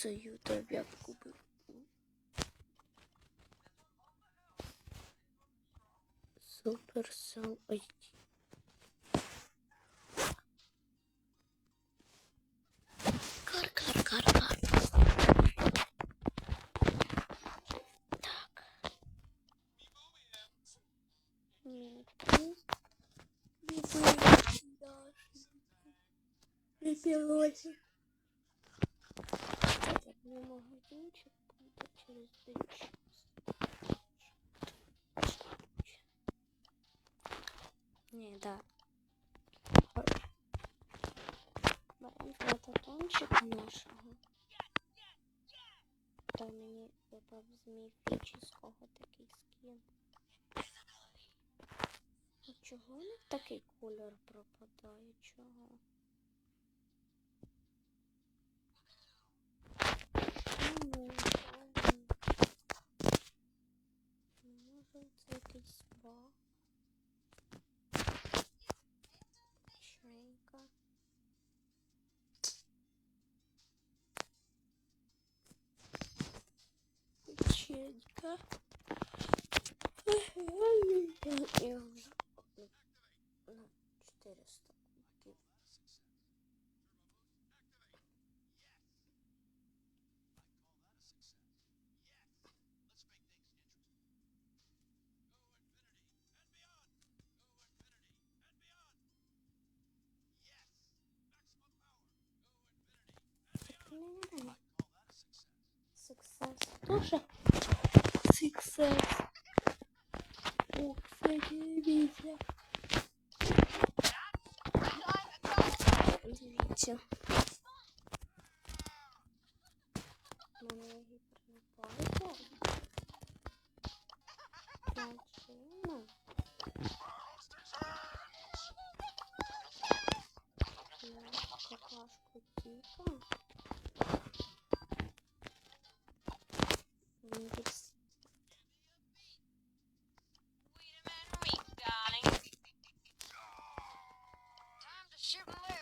Цею тебе купив. Суперсел IT. Кар-кар-кар-кар. Так. Мипи. Мипи. Мипи. Мипи. Не, да. Беремо фототончик нашого. Та мені випав з міфічного такий скін. А чого не такий кольор пропадає? Чого? Печенька. Я уже на 400 купил. Success тоже. Success. О, кстати, видите.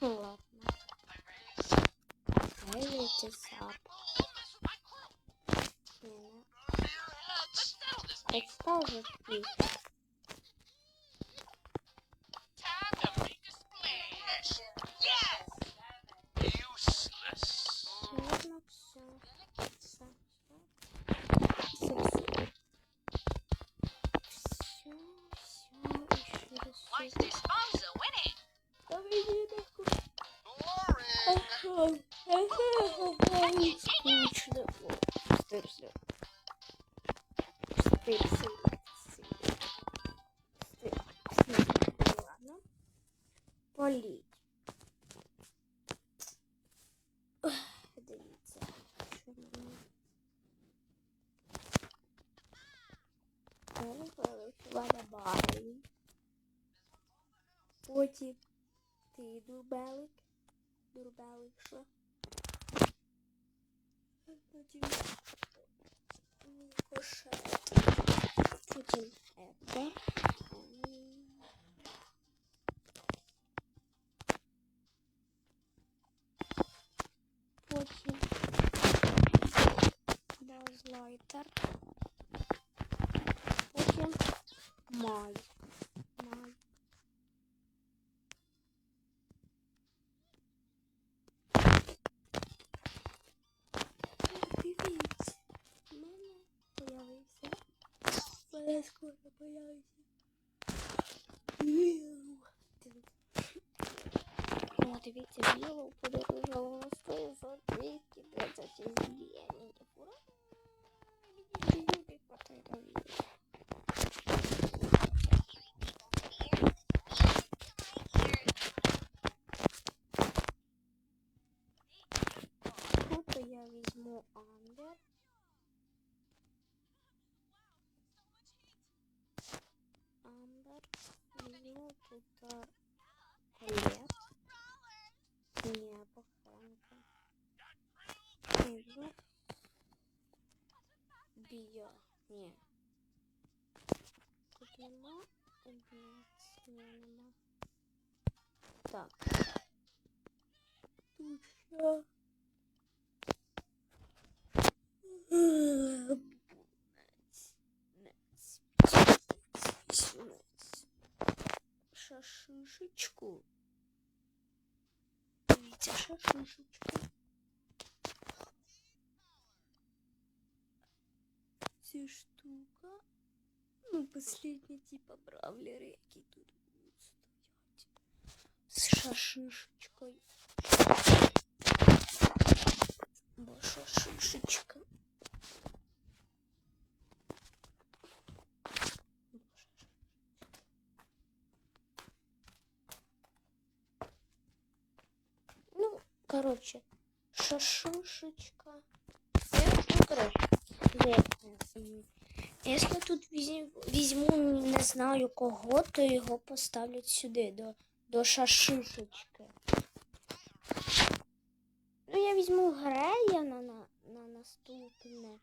Ладно. Дивіться сап. Ні, Стирся. Стирся. Ладно. Політь. Дивіться, що мені. Вилучила барі. Потім ти дурбелик. Дурбелик що? Потім кошет. Потім ето. Ем. Потім Базлайтер. Потім май. Май. Скоро появится Віу. Дивіться. О, дивіться, подорожало Візьму тут а, колет. Ні, або Франка. Візьму. Біо. Ні. Тут нема. Ні, нема. Так. Тут що? Шашишечку. Дивіться, шашишечку. Ця штука. Ну, последні типа бравлери, які тут будуть стоять. З шашишечкою. Бо шашишечка. Короче, шашушечка. Ну, Якщо тут візьму, не знаю кого, то його поставлять сюди, до, до шашушечки. Ну, я візьму Грея на, на, на наступне.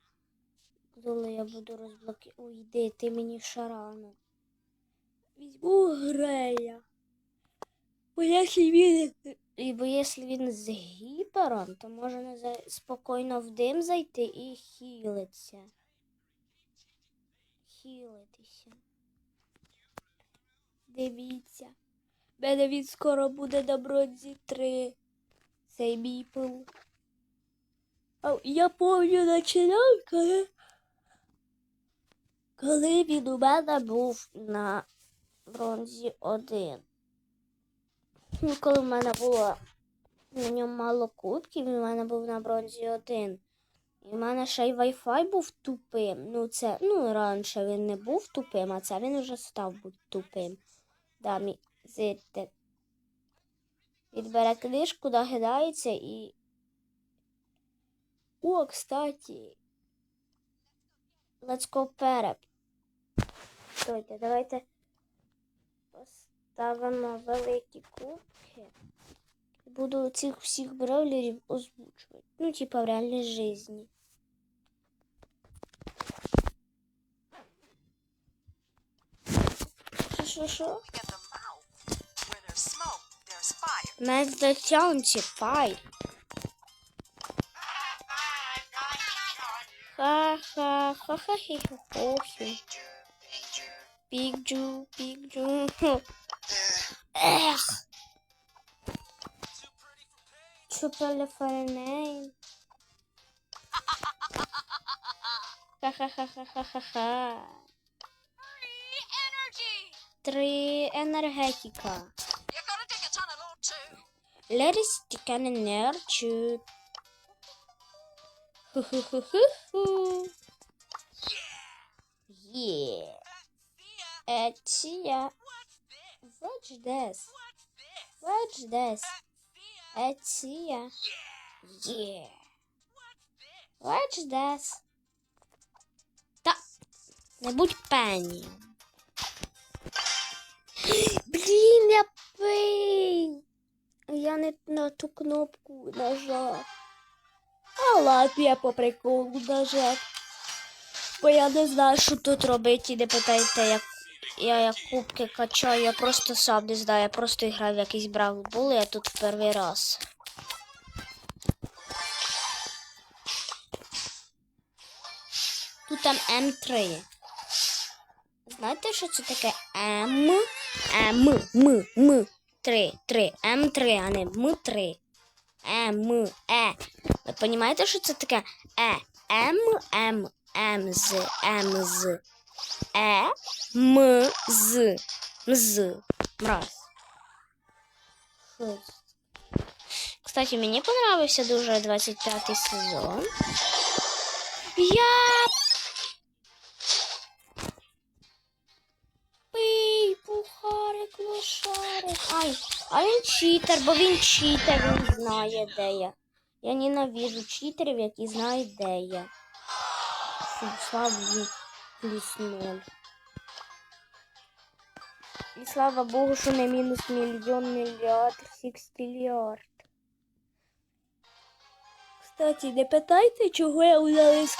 Коли я буду розблоки... Ой, йди, ти мені шарану. Візьму Грея. Бо якщо він... І бо якщо він з гіпером, то можна за... спокійно в дим зайти і хілитися. Хілитися. Дивіться. Мене він скоро буде на бронзі 3. Цей міпл. А я пам'ятаю починав, коли, коли він у мене був на бронзі 1. Ну, коли в мене було на ньому мало кубків, він у мене був на бронзі 1. І в мене ще й Wi-Fi був тупим. Ну, це, ну, раніше він не був тупим, а це він вже став бути тупим. Да, мій зирте. Відбере книжку, нагидається і. О, кстати. Let's go переп. Стойте, давайте поставимо великі кубки. Буду цих всіх бравлерів озвучувати. Ну, типа в реальній житті. Що, що, що? in the mouth. Where there's smoke, there's fire. Мене дотягнуться пай. Ха-ха-ха-ха-хі-хо-хі. Пікджу, пікджу. Ех. Що телефоней? Ха-ха-ха-ха-ха-ха. Free energy. Три енергетика. You're gonna take a tunnel or two. Леріс тікане нерчу. Ху-ху-ху-ху-ху. Є. Етія. Watch this. Watch this. Етія. Є. Watch this. Та. Не будь пені. Блін, я пий. Я не на ту кнопку нажав. А ладно, я по приколу нажав. Бо я не знаю, що тут робити, і не питайте, як я як кубки качаю, я просто сам не знаю, я просто грав в якийсь брав бул, я тут перший раз. Тут там М3. Знаєте, що це таке М? М, М, М, 3, 3, М3, а не М3. М, Е. Ви розумієте, що це таке Е? М, М, М, З, М, З. Е, М, З, Мз. Мраз. Кстати, мені понравився дуже 25 сезон. Я Пий, пухарик, лошарик. Ай, а він читер, бо він читер, він знає, де я. Я ненавижу читерів, які знають, де я. Слава плюс ноль. І слава Богу, що не мінус мільйон, мільярд, сікстильярд. Кстати, не питайте, чого я у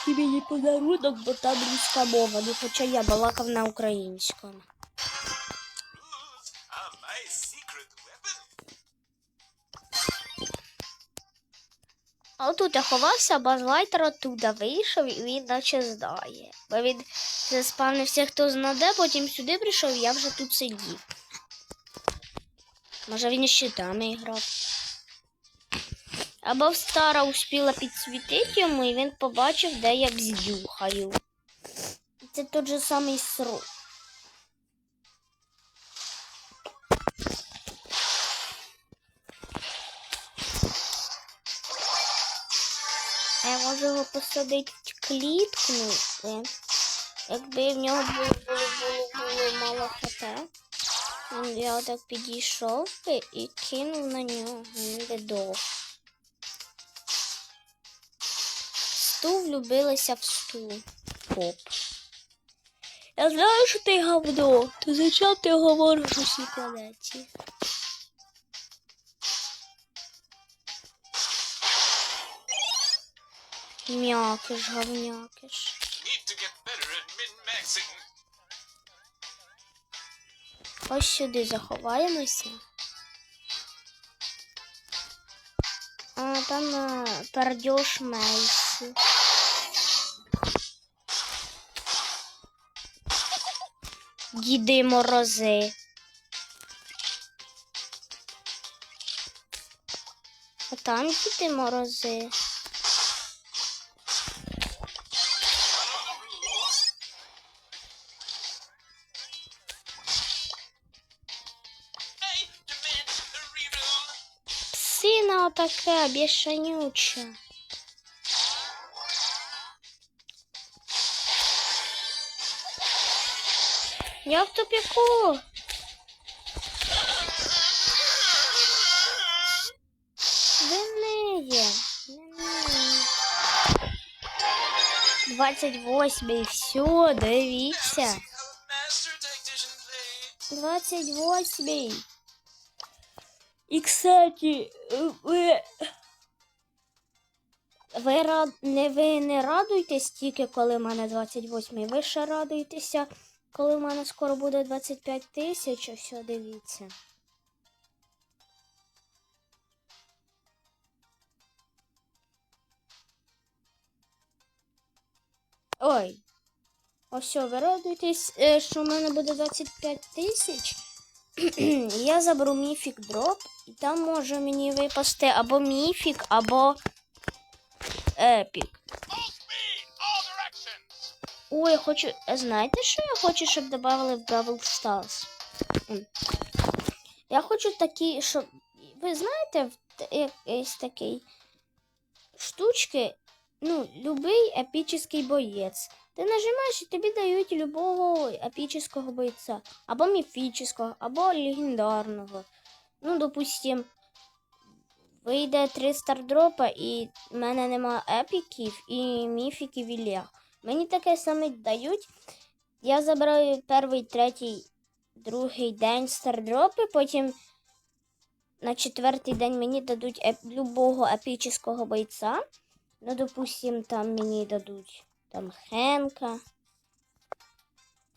мені подарунок, бо там руська мова, ну хоча я балакав на українському. А отут я ховався, а базлайтер оттуда вийшов і він наче здає. Бо він заспавнився хто знаде, потім сюди прийшов, і я вже тут сидів. Може він із щитами грав. Або стара успіла підсвітити йому, і він побачив, де я бздюхаю. Це той же самий срок. А я можу його посадити в клітку, ну, е, якби в нього було, було, було, було мало хп. Він- Я отак підійшов би і кинув на нього, він. Сту влюбилася в сту. Поп. Я знаю, що ти говно, то зачем ти говориш у цій планеті? М'якиш, говнякиш. Ось сюди заховаємося. А там е, пердьош Мейсі. Діди морози. А там діди морози. Ха-ха-ха, бешенюча. Я в тупику. Динеє. 28, і все, дивіться. 28. И, кстати, ви... Ви рад... не ви не радуєтесь тільки, коли в мене 28, ви ще радуєтеся, коли в мене скоро буде 25 тисяч, ось дивіться. Ой, ось ви радуєтесь, е, що в мене буде 25 тисяч. Я заберу міфік дроп, і там може мені випасти або міфік, або епік. Ой, я хочу. е, Знаєте, що я хочу, щоб додали в Бравл Stars? Я хочу такі, щоб. Ви знаєте, якийсь такий штучки, ну, любий епічний боєць. Ти нажимаєш і тобі дають любого епічного бойця. Або міфічного, або легендарного. Ну, допустим, вийде три стардропа, і в мене нема епіків і міфіків і лег. Мені таке саме дають. Я забираю перший, третій, другий день стардропи, потім на четвертий день мені дадуть еп- любого епічного бойця. Ну, допустим, там мені дадуть там Хенка.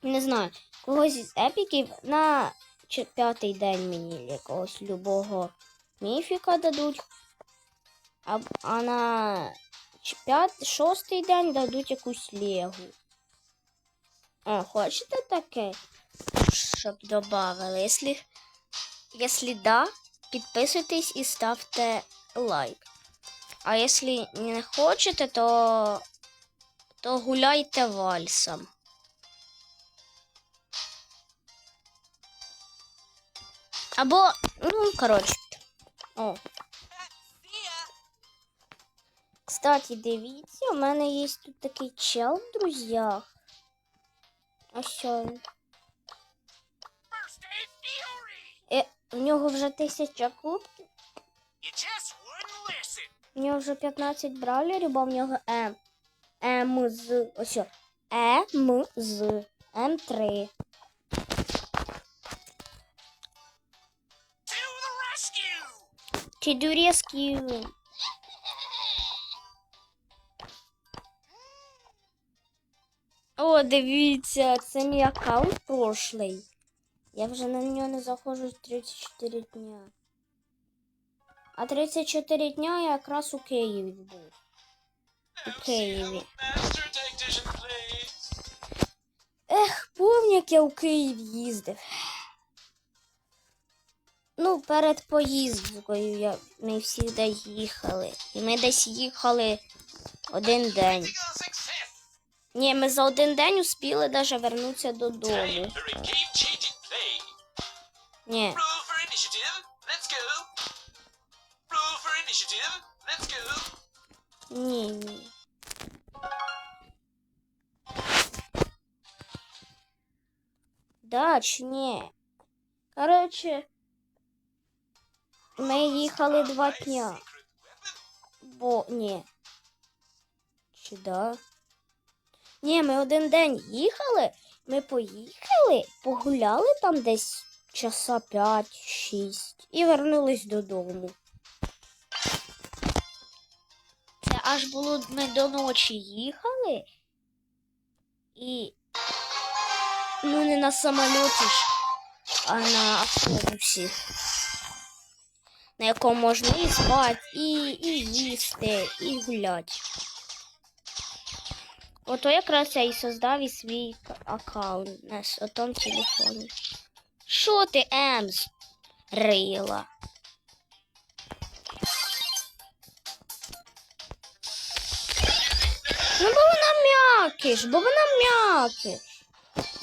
Не знаю, когось із епіків на п'ятий день мені якогось любого міфіка дадуть. А, а на чи п'ят, шостий день дадуть якусь легу. О, хочете таке? Щоб додавали? Якщо, якщо да, підписуйтесь і ставте лайк. А якщо не хочете, то, то гуляйте вальсом. Або, ну, коротше. О. Кстати, дивіться, у мене є тут такий чел в друзях. А що він? Е, у нього вже тисяча кубків. У нього вже 15 бравлерів, бо в нього М. М з. Ось. Е, М з. М3. To the! To do rescue. О, дивіться, це мій аккаунт прошлий. Я вже на нього не заходжу 34 дня. А 34 дня я якраз у Києві був. У Києві. Ех, помню, як я у Київ їздив. Ну, перед поїздкою я, ми всі десь їхали. І ми десь їхали один день. Ні, ми за один день успіли навіть вернутися додому. Ні. Чи ні? Коротше, ми їхали два дня. Бо ні. Чи да? Ні, ми один день їхали. Ми поїхали, погуляли там десь часа 5-6 і вернулись додому. Це аж було ми до ночі їхали. І. Ну, не на самольоті ж, а на автобусі на якому можна і спати, і, і їсти, і гуляти. Ото якраз я і создав і свій аккаунт на отому телефоні. Що ти, Емс? Рила. Ну, бо вона м'якиш, бо вона м'якиш.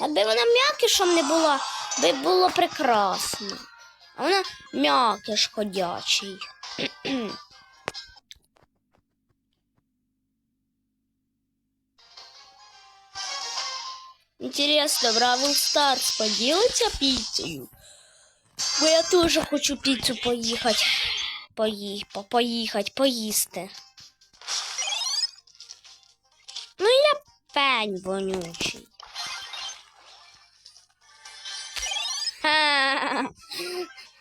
Якби вона м'якишем не була, би було прекрасно. А вона м'якиш ходячий. Интересно, Бравл Старс поділиться піцею? Бо я теж хочу піцу поїхати. Пої... по- поїсти. Ну я пень вонючий.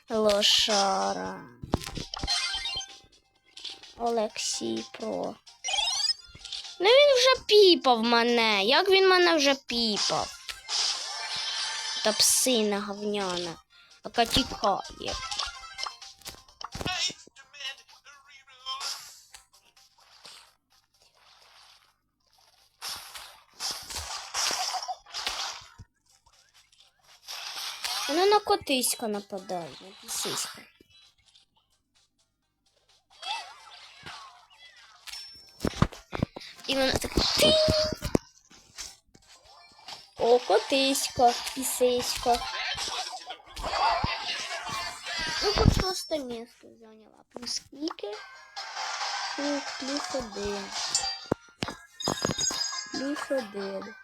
Лошара. Олексій Про. Ну він вже піпав мене. Як він мене вже піпав? Та псина говняна, яка тікає. I Вона на котиська нападає, на пісиська. І вона так. О, котисько, пісисько. Ну, хоч шосте місце зайняла. Плюс скільки? Плюс, плюс один. Плюс один.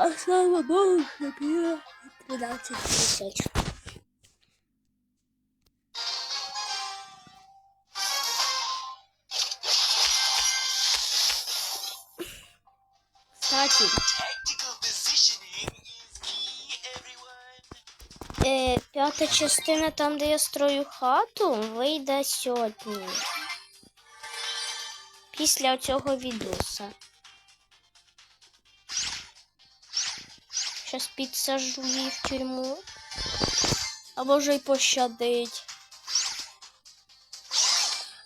А слава Богу, біля 13 тисяч. Кстати, е, п'ята частина там, де я строю хату, вийде сьогодні. Після цього відоса. Щас підсажу її в тюрму. А може й пощадить.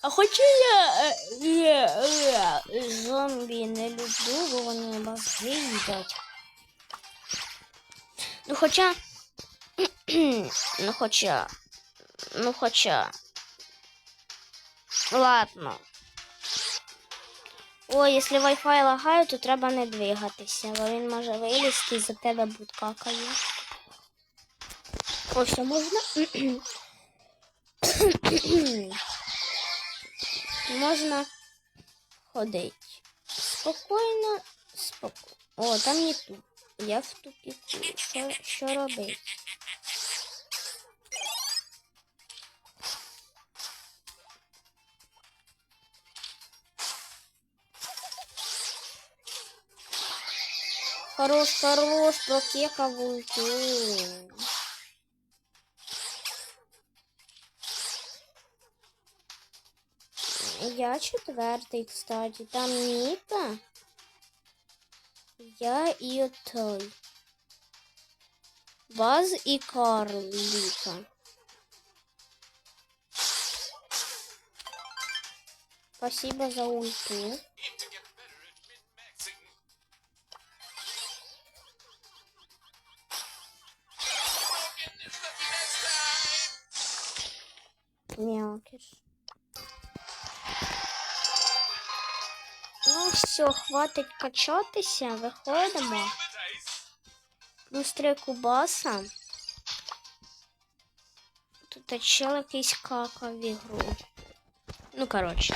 А хоча я е, е, зомбі не люблю, бо вони мозги їдять. Ну хоча. ну хоча. Ну хоча. Ладно. О, якщо Wi-Fi лагає, то треба не двигатися, бо він може вилізти і за тебе будь какає. О, все можна? можна ходити. Спокійно, спокійно. О, там не тут. Я в тупіку. Що, що робити? Хорош, хорош, прокекав ульту. Я четвертий, кстати. Там Ніта. Я і той. Баз і Карліка. Спасибо за ульту. Мякиш. Ну все, хватить качатися, виходимо. Плюс три кубаса. Тут чел якийсь в ігру. Ну, короче.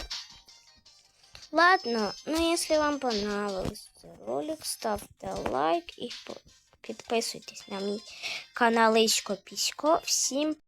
Ладно, ну если вам понравился ролик, ставьте лайк и по- підписуйтесь на мій каналичко Пісько. Всім